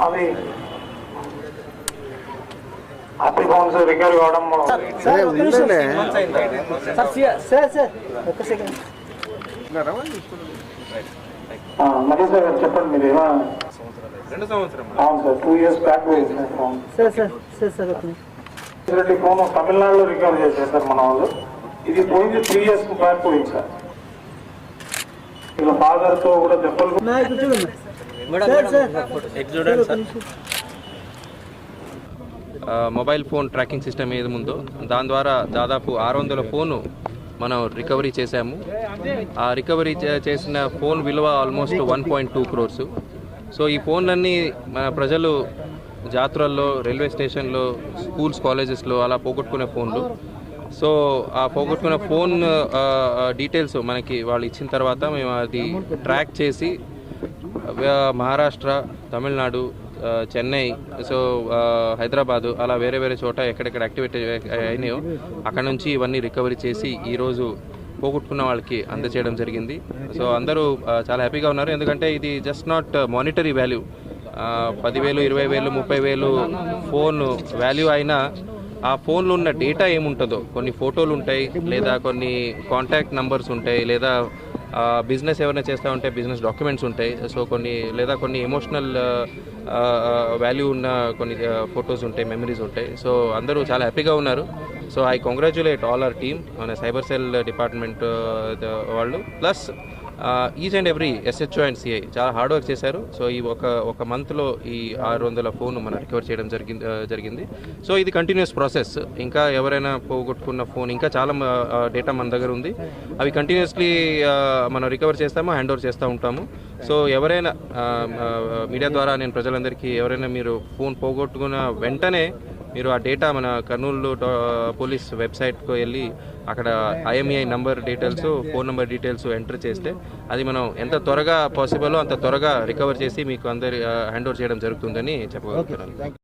అది happy phones recovery కావడం సరే ఉందిలే సార్ చెప్పండి మీరు ఏమా రెండు సంవత్సరం అవును sir two years back. Reddy phone. తమిళనాడులో రికవర్ చేశారు సార్ మన వాళ్ళు. ఇది పోయింది త్రీ ఇయర్స్ బ్యాక్ పోయింది సార్. ఇలా ఫాదర్తో కూడా దెబ్బలు మొబైల్ ఫోన్ ట్రాకింగ్ సిస్టమ్ ఏది ఉందో దాని ద్వారా దాదాపు ఆరు వందల ఫోను మనం రికవరీ చేశాము. ఆ రికవరీ చే- చేసిన ఫోన్ విలువ almost one point two crores. So ఈ ఫోన్లన్నీ మన ప్రజలు జాతరల్లో రైల్వే స్టేషన్లో స్కూల్స్ కాలేజెస్లో అలా పోగొట్టుకునే ఫోన్లు. సో ఆ పోగొట్టుకున్న ఫోన్ డీటెయిల్స్ మనకి వాళ్ళు ఇచ్చిన తర్వాత మేము అది ట్రాక్ చేసి మహారాష్ట్ర తమిళనాడు చెన్నై సో హైదరాబాదు అలా వేరే వేరే చోట ఎక్కడెక్కడ యాక్టివేట్ అయినాయో అక్కడ నుంచి ఇవన్నీ రికవరీ చేసి ఈరోజు పోగొట్టుకున్న వాళ్ళకి అందజేయడం జరిగింది. సో అందరూ చాలా హ్యాపీగా ఉన్నారు. ఎందుకంటే ఇది జస్ట్ నాట్ మానిటరీ వాల్యూ పదివేలు ఇరవై వేలు ముప్పై వేలు ఫోన్ వాల్యూ అయినా ఆ ఫోన్లో ఉన్న డేటా ఏముంటుందో కొన్ని ఫోటోలు ఉంటాయి లేదా కొన్ని కాంటాక్ట్ నంబర్స్ ఉంటాయి లేదా బిజినెస్ ఎవరైనా చేస్తూ ఉంటే బిజినెస్ డాక్యుమెంట్స్ ఉంటాయి. సో కొన్ని లేదా కొన్ని ఎమోషనల్ వాల్యూ ఉన్న కొన్ని ఫొటోస్ ఉంటాయి మెమరీస్ ఉంటాయి. సో అందరూ చాలా హ్యాపీగా ఉన్నారు. So I congratulate all our team మన సైబర్ సెల్ డిపార్ట్మెంట్ వాళ్ళు. Plus each and every SHO and CI చాలా హార్డ్ వర్క్ చేశారు. సో ఈ ఒక ఒక మంత్లో ఈ ఆరు వందల ఫోన్ మనం రికవర్ చేయడం జరిగింది జరిగింది. సో ఇది కంటిన్యూస్ ప్రాసెస్ ఇంకా ఎవరైనా పోగొట్టుకున్న ఫోన్ ఇంకా చాలా డేటా మన దగ్గర ఉంది. అవి కంటిన్యూస్లీ మనం రికవర్ చేస్తాము హ్యాండ్ ఓవర్ చేస్తూ ఉంటాము. సో ఎవరైనా మీడియా ద్వారా నేను ప్రజలందరికీ ఎవరైనా మీరు ఫోన్ పోగొట్టుకున్న వెంటనే మీరు ఆ డేటా మన కర్నూలు పోలీస్ వెబ్సైట్కు వెళ్ళి అక్కడ IMEI number details phone number details enter చేస్తే అది మనం ఎంత త్వరగా పాసిబుల్ అంత త్వరగా రికవర్ చేసి మీకు అందరి హ్యాండ్ ఓవర్ చేయడం జరుగుతుందని చెప్పగలుగుతున్నాను.